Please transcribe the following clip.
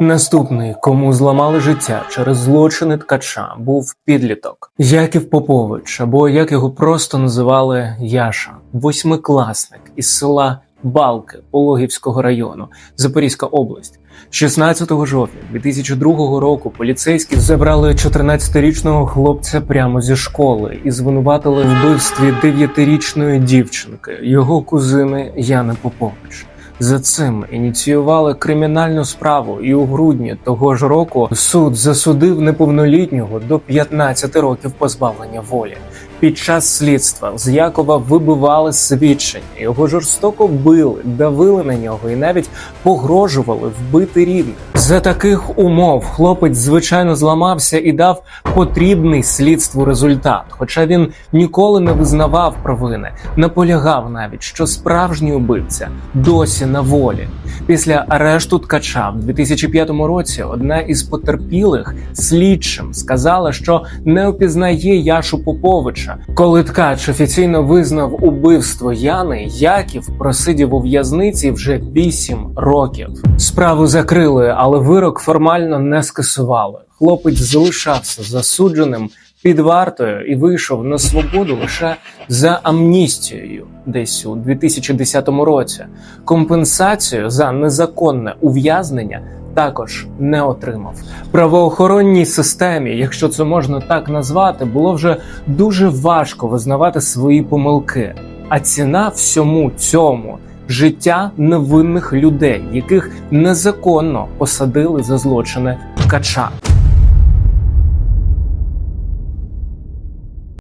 Наступний, кому зламали життя через злочини ткача, був підліток Яків Попович, або як його просто називали Яша, восьмикласник із села Балки Пологівського району, Запорізька область. 16 жовтня 2002 року поліцейські забрали 14-річного хлопця прямо зі школи і звинуватили вбивстві 9-річної дівчинки, його кузини Яни Попович. За цим ініціювали кримінальну справу, і у грудні того ж року суд засудив неповнолітнього до 15 років позбавлення волі. Під час слідства з Якова вибивали свідчення, його жорстоко били, давили на нього і навіть погрожували вбити рідних. За таких умов хлопець звичайно зламався і дав потрібний слідству результат. Хоча він ніколи не визнавав провини, наполягав навіть, що справжній убивця досі на волі. Після арешту ткача в 2005 році одна із потерпілих слідчим сказала, що не опізнає Яшу Поповича. Коли ткач офіційно визнав убивство Яни, Яків просидів у в'язниці вже 8 років. Справу закрили, але вирок формально не скасували. Хлопець залишався засудженим під вартою і вийшов на свободу лише за амністією десь у 2010 році. Компенсацію за незаконне ув'язнення також не отримав. Правоохоронній системі, якщо це можна так назвати, було вже дуже важко визнавати свої помилки. А ціна всьому цьому життя невинних людей, яких незаконно посадили за злочини ткача.